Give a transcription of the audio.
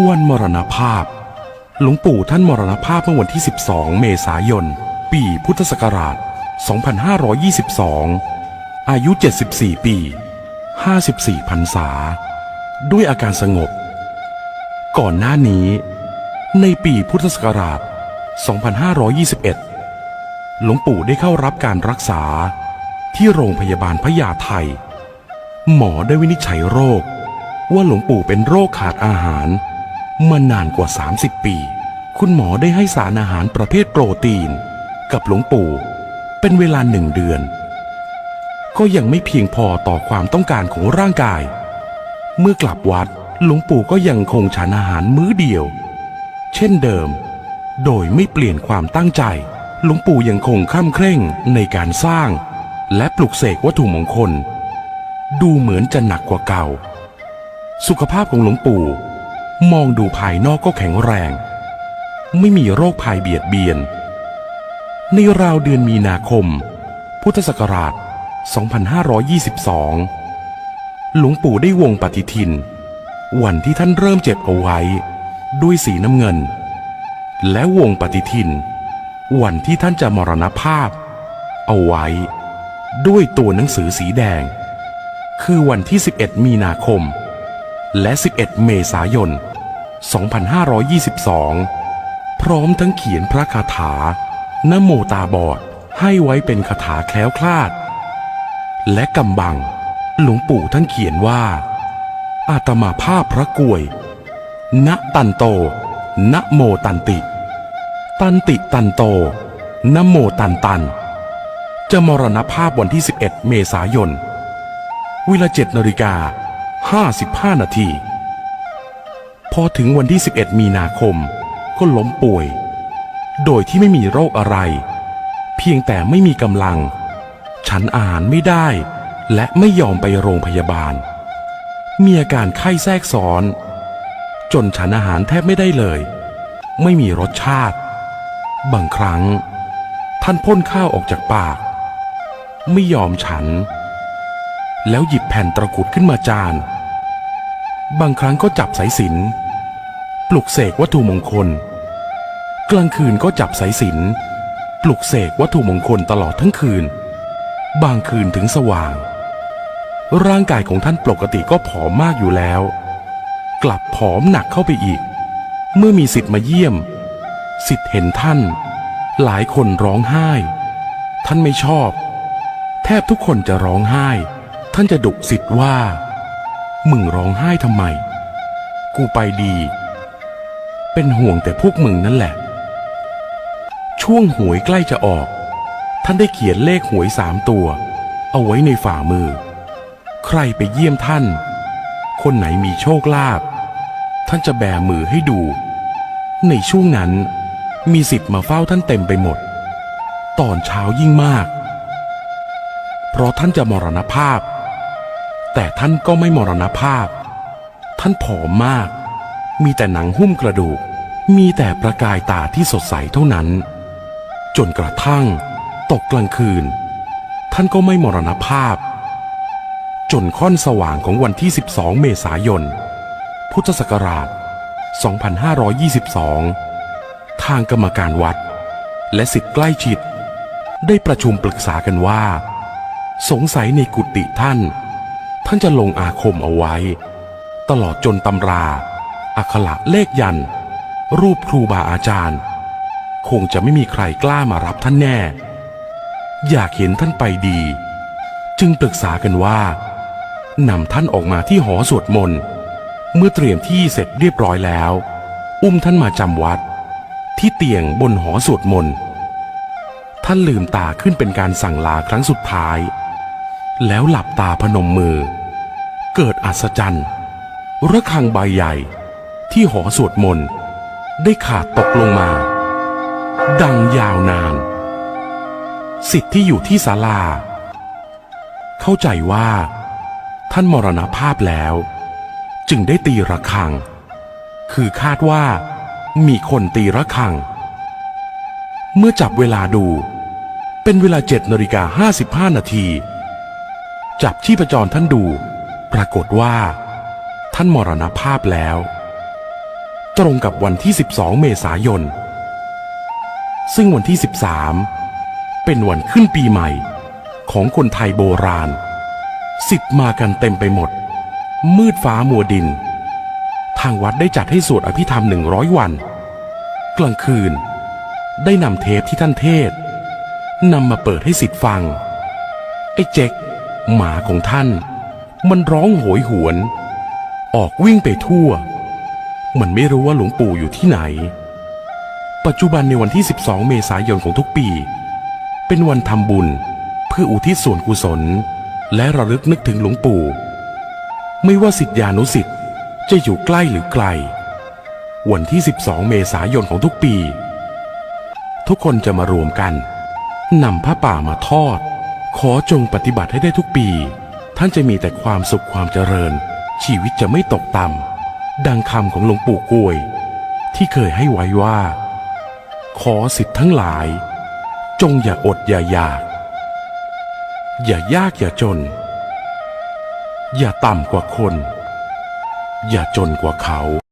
วันมรณภาพ หลวงปู่ท่านมรณภาพเมื่อวันที่ 12 เมษายน ปีพุทธศักราช 2522 อายุ 74 ปี 54พรรษา ด้วยอาการสงบ ก่อนหน้านี้ ในปีพุทธศักราช 2521 หลวงปู่ได้เข้ารับการรักษาที่โรงพยาบาลพญาไทหมอได้วินิจฉัยโรคว่าหลวงปู่เป็นโรคขาดอาหาร มานานกว่า 30 ปี คุณหมอได้ให้สารอาหารประเภทโปรตีน กับหลวงปู่ เป็นเวลาหนึ่งเดือน ก็ยังไม่เพียงพอต่อความต้องการของร่างกาย เมื่อกลับวัดหลวงปู่ก็ยังคงฉันอาหารมื้อเดียว เช่นเดิม โดยไม่เปลี่ยนความตั้งใจ หลวงปู่ยังคงข้ามเคร่งในการสร้าง และปลุกเสกวัตถุมงคล ดูเหมือนจะหนักกว่าเก่า สุขภาพของหลวงปู่ มองดูภายนอกก็แข็งแรง ไม่มีโรคภัยเบียดเบียน ในราวเดือนมีนาคม พุทธศักราช 2522 หลวงปู่ได้วงปฏิทิน วันที่ท่านเริ่มเจ็บเอาไว้ ด้วยสีน้ำเงิน และวงปฏิทิน วันที่ท่านจะมรณภาพ เอาไว้ ด้วยตัวหนังสือสีแดง คือวันที่ 11 มีนาคมและ 11 เมษายน 2522 2,522 พร้อมทั้งเขียนพระคาถานโมตาบอดให้ไว้เป็นคาถาแคล้วคลาด และกำบัง หลวงปู่ท่านเขียนว่า อาตมาภาพพระกวย ณตันโตนโมตันติ ตันติตันโตนโมตันตัน จะมรณภาพวันที่ 11 เมษายนเวลา7นาฬิกา55 นาที พอถึงวันที่ 11 มีนาคม ก็ล้มป่วย โดยที่ไม่มีโรคอะไร เพียงแต่ไม่มีกำลัง ฉันอาหารไม่ได้ และไม่ยอมไปโรงพยาบาล มีอาการไข้แทรกซ้อน จนฉันอาหารแทบไม่ได้เลย ไม่มีรสชาติ บางครั้ง ท่านพ่นข้าวออกจากปาก ไม่ยอมฉัน แล้วหยิบแผ่นตะกุดขึ้นมาจานบางครั้งก็จับสายสิญจน ปลุกเสกวัตถุมงคล กลางคืนก็จับสายสิญจนปลุกเสกวัตถุมงคลตลอดทั้งคืน บางคืนถึงสว่าง ร่างกายของท่านปกติก็ผอมมากอยู่แล้ว กลับผอมหนักเข้าไปอีก เมื่อมีสิทธิ์มาเยี่ยม สิทธิ์เห็นท่าน หลายคนร้องไห้ ท่านไม่ชอบ แทบทุกคนจะร้องไห้ ท่านจะดุสิทธิ์ว่า มึงร้องไห้ทำไม กูไปดี เป็นห่วงแต่พวกมึงนั่นแหละ ช่วงหวยใกล้จะออก ท่านได้เขียนเลขหวยสามตัว เอาไว้ในฝ่ามือ ใครไปเยี่ยมท่าน คนไหนมีโชคลาภท่านจะแบมือให้ดู ในช่วงนั้นมีสิทธิ์มาเฝ้าท่านเต็มไปหมด ตอนเช้ายิ่งมาก เพราะท่านจะมรณภาพ แต่ท่านก็ไม่มรณภาพ ท่านผอมมาก มีแต่หนังหุ้มกระดูก มีแต่ประกายตาที่สดใสเท่านั้น จนกระทั่ง ตกกลางคืน ท่านก็ไม่มรณภาพ จนค่อนสว่างของวันที่ 12 เมษายน พุทธศักราช 2522 ทางกรรมการวัด และสิทธิ์ใกล้ชิด ได้ประชุมปรึกษากันว่า สงสัยในกุฏิท่าน ท่านจะลงอาคมเอาไว้ ตลอดจนตำรา อักขระเลขยัน รูปครูบาอาจารย์ คงจะไม่มีใครกล้ามารับท่านแน่ อยากเห็นท่านไปดี จึงปรึกษากันว่านำท่านออกมาที่หอสวดมนต์เมื่อเตรียมที่เสร็จเรียบร้อยแล้ว อุ้มท่านมาจำวัด ที่เตียงบนหอสวดมนต์ท่านลืมตาขึ้นเป็นการสั่งลาครั้งสุดท้าย แล้วหลับตาพนมมือ เกิดอัศจรรย์ระฆังใบใหญ่ ที่หอสวดมนต์ได้ขาดตกลงมา ดังยาวนาน สิทธิ์ที่อยู่ที่ศาลา เข้าใจว่า ท่านมรณภาพแล้ว จึงได้ตีระฆัง คือคาดว่า มีคนตีระฆัง เมื่อจับเวลาดู เป็นเวลาเจ็ดนาฬิกาห้าสิบห้านาที จับชีพจรท่านดู ปรากฏว่า ท่านมรณภาพแล้ว ตรงกับวันที่ 12 เมษายน ซึ่งวันที่ 13 เป็นวันขึ้นปีใหม่ของคนไทยโบราณ สิทธิ์มากันเต็มไปหมด มืดฟ้ามัวดิน ทางวัดได้จัดให้สวดอภิธรรมหนึ่งร้อยวัน กลางคืน ได้นำเทปที่ท่านเทศนำมาเปิดให้สิทธิ์ฟัง ไอ้เจ๊กหมาของท่าน มันร้องโหยหวน ออกวิ่งไปทั่ว มันไม่รู้ว่าหลวงปู่อยู่ที่ไหน ปัจจุบันในวันที่ 12 เมษายนของทุกปี เป็นวันทำบุญเพื่ออุทิศส่วนกุศล และระลึกนึกถึงหลวงปู่ ไม่ว่าสิทธิานุสิทธิ์จะอยู่ใกล้หรือไกล วันที่ 12 เมษายนของทุกปี ทุกคนจะมารวมกันนำผ้าป่ามาทอด ขอจงปฏิบัติให้ได้ทุกปี ท่านจะมีแต่ความสุขความเจริญ ชีวิตจะไม่ตกต่ำ ดังคำของหลวงปู่กล้วย ที่เคยให้ไว้ว่า ขอสิทธิ์ทั้งหลาย จงอย่าอดอย่าอยาก อย่ายากอย่าจน อย่าต่ำกว่าคน อย่าจนกว่าเขา